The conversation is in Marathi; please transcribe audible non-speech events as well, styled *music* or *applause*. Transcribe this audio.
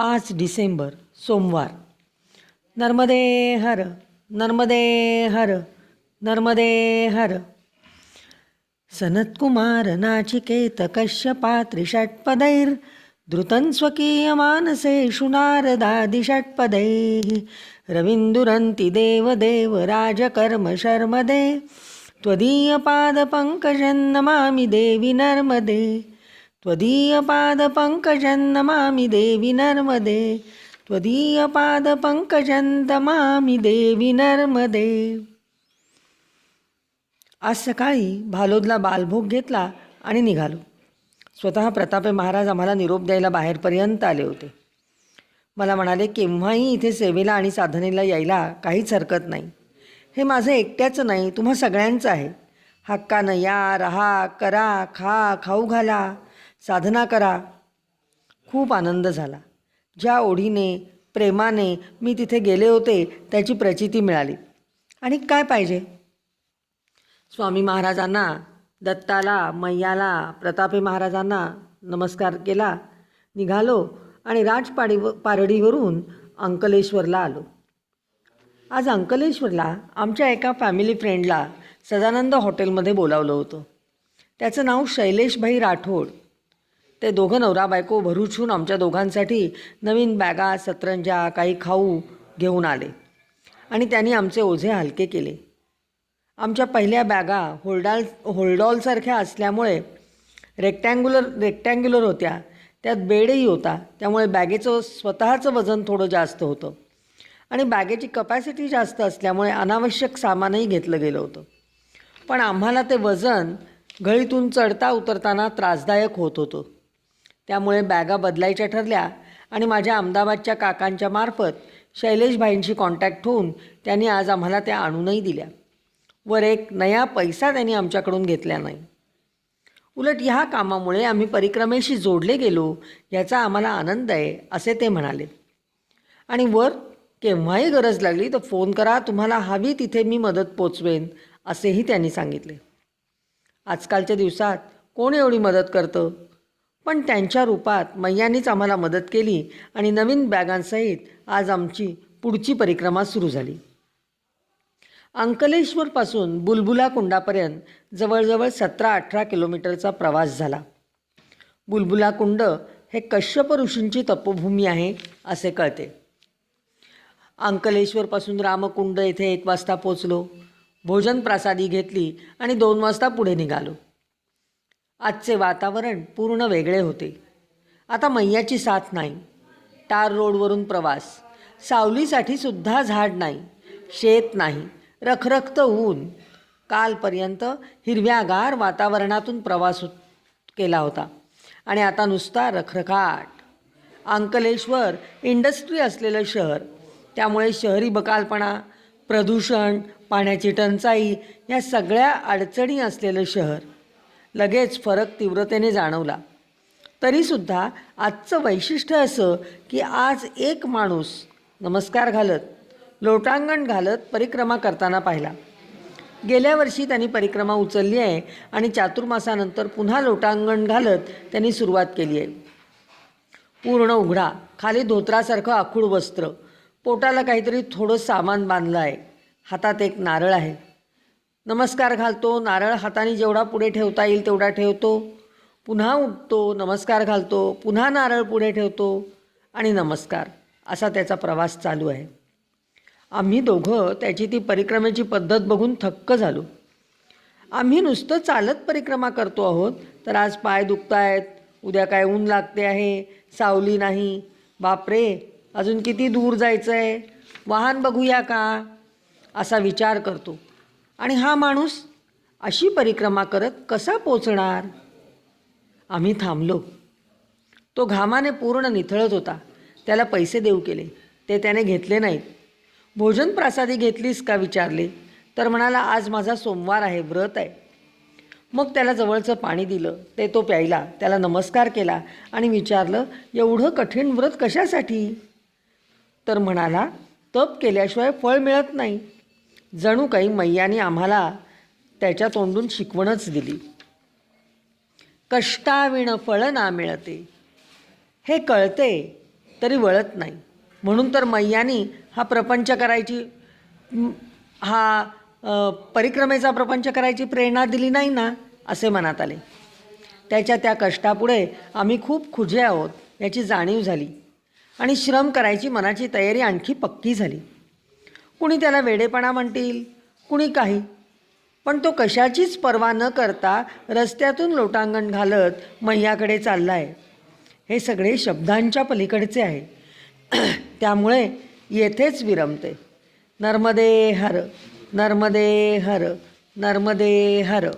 पाच डिसेंबर सोमवार. नर्मदे हर नर्मदे हर नर्मदे हर. सनत्कुमार नाचिकेत कश्यपात्रिषट्पदैर् द्रुतं स्वकीयमानसेषु नारदादिषट्पदैः रविन्दुरन्ति देवदेव राजकर्म शर्मदे. त्वदीयपादपङ्कजन्नमामि देवि नर्मदे. त्वदीयपादपङ्कजं नमामि देवि नर्मदे। त्वदीयपादपङ्कजं नमामि देवि नर्मदे। आज सकाळी भालोदला बालभोग घेतला आणि निघालो. स्वतः प्रतापे महाराज आम्हाला निरोप द्यायला बाहेरपर्यंत आले होते. मला म्हणाले केव्हाही इथे सेवेला आणि साधनेला यायला काहीच हरकत नाही. हे माझं एकट्याचं नाही तुम्हा सगळ्यांचं आहे. हक्कानं या रहा करा खा खाऊ घाला. साधना करा. खूप आनंद झाला. ज्या ओढीने प्रेमाने मी तिथे गेले होते त्याची प्रचिती मिळाली. आणि काय पाहिजे? स्वामी महाराजांना दत्ताला मैयाला प्रतापे महाराजांना नमस्कार केला. निघालो आणि राजपाडी पारडीवरून अंकलेश्वरला आलो. आज अंकलेश्वरला आमच्या एका फॅमिली फ्रेंडला सदानंद हॉटेलमध्ये बोलावलं होतं. त्याचं नाव शैलेशभाई राठोड. ते दोघं नवरा बायको भरूचून आमच्या दोघांसाठी नवीन बॅगा सतरंजा काही खाऊ घेऊन आले. आणि त्यांनी आमचे ओझे हलके केले. आमच्या पहिल्या बॅगा होल्डाल होल्डॉलसारख्या असल्यामुळे रेक्टँग्युलर रेक्टँग्युलर होत्या. त्यात बेडही होता. त्यामुळे बॅगेचं स्वतःचं वजन थोडं जास्त होतं. आणि बॅगेची कपॅसिटी जास्त असल्यामुळे अनावश्यक सामानही घेतलं गेलं होतं. पण आम्हाला ते वजन घळीतून चढता उतरताना त्रासदायक होत होतं. त्यामुळे बॅगा बदलायच्या ठरल्या आणि माझ्या अहमदाबादच्या काकांच्या मार्फत शैलेशभाईंशी कॉन्टॅक्ट होऊन त्यांनी आज आम्हाला त्या आणूनही दिल्या. वर एक नया पैसा त्यांनी आमच्याकडून घेतला नाही. उलट ह्या कामामुळे आम्ही परिक्रमेशी जोडले गेलो याचा आम्हाला आनंद आहे असे ते म्हणाले. आणि वर केव्हाही गरज लागली तर फोन करा तुम्हाला हवी तिथे मी मदत पोचवेन असेही त्यांनी सांगितले. आजकालच्या दिवसात कोण एवढी मदत करतं? पण त्यांच्या रूपात मैयांनीच आम्हाला मदत केली आणि नवीन बॅगांसहित आज आमची पुढची परिक्रमा सुरू झाली. अंकलेश्वरपासून बुलबुला कुंडापर्यंत जवळजवळ सतरा अठरा किलोमीटरचा प्रवास झाला. बुलबुला कुंड हे कश्यप ऋषींची तपोभूमी आहे असे कळते. अंकलेश्वरपासून रामकुंड येथे एक वाजता पोचलो भोजन प्रसादी घेतली आणि दोन वाजता पुढे निघालो. आजचे वातावरण पूर्ण वेगळे होते. आता मैयाची साथ नाही. टार रोडवरून प्रवास. सावलीसाठी सुद्धा झाड नाही. शेत नाही. रखरखत ऊन. कालपर्यंत हिरव्यागार वातावरणातून प्रवास केला होता. आणि आता नुसता रखरखाट. अंकलेश्वर इंडस्ट्री असलेलं शहर. त्यामुळे शहरी बकालपणा प्रदूषण पाण्याची टंचाई या सगळ्या अडचणी असलेलं शहर. लगेच फरक तीव्रतेने जाणवला. तरीसुद्धा आजचं वैशिष्ट्य असं की आज एक माणूस नमस्कार घालत लोटांगण घालत परिक्रमा करताना पाहिला. गेल्या वर्षी त्यांनी परिक्रमा उचलली आहे आणि चातुर्मासानंतर पुन्हा लोटांगण घालत त्यांनी सुरुवात केली आहे. पूर्ण उघडा खाली धोत्रासारखं आखूड वस्त्र पोटाला काहीतरी थोडं सामान बांधलं आहे. हातात एक नारळ आहे. नमस्कार घालतो. नारळ हाताने जेवढा पुढे ठेवता येईल तेवढा ठेवतो. पुन्हा उठतो नमस्कार घालतो. पुन्हा नारळ पुढे ठेवतो आणि नमस्कार. असा त्याचा प्रवास चालू आहे. आम्ही दोघं त्याची ती परिक्रमेची पद्धत बघून थक्क झालो. आम्ही नुसतं चालत परिक्रमा करतो आहोत तर आज पाय दुखत आहेत उद्या काय ऊन लागते आहे सावली नाही. बापरे अजून किती दूर जायचं आहे वाहन बघूया का? असा विचार करतो. आणि हा माणूस अशी परिक्रमा करत कसा पोचणार? आम्ही थांबलो. तो घामाने पूर्ण निथळत होता. त्याला पैसे देऊ केले. ते त्याने घेतले नाहीत. भोजन प्रसादी घेतलीस का? विचारले. तर म्हणाला आज माझा सोमवार आहे व्रत आहे. मग त्याला जवळचं पाणी दिलं. ते तो प्यायला. त्याला नमस्कार केला आणि विचारलं एवढं कठीण व्रत कशासाठी? तर म्हणाला तप केल्याशिवाय फळ मिळत नाही. जणू काही मैयाने आम्हाला त्याच्या तोंडून शिकवणच दिली. कष्टाविण फळ ना मिळते. हे कळते तरी वळत नाही. म्हणून तर मैयानी हा प्रपंच करायची हा परिक्रमेचा प्रपंच करायची प्रेरणा दिली नाही ना असे मनात आले. त्याच्या त्या कष्टापुढे आम्ही खूप खुजे आहोत याची जाणीव झाली. आणि श्रम करायची मनाची तयारी आणखी पक्की झाली. कुणी त्याला वेडेपणा म्हणतील कुणी काही. पण तो कशाचीच पर्वा न करता रस्त्यातून लोटांगण घालत मैयाकडे चालला आहे हे सगळे शब्दांच्या पलीकडचे आहे. *clears throat* त्यामुळे येथेच विरमते. नर्मदे हर नर्मदे हर नर्मदे हर.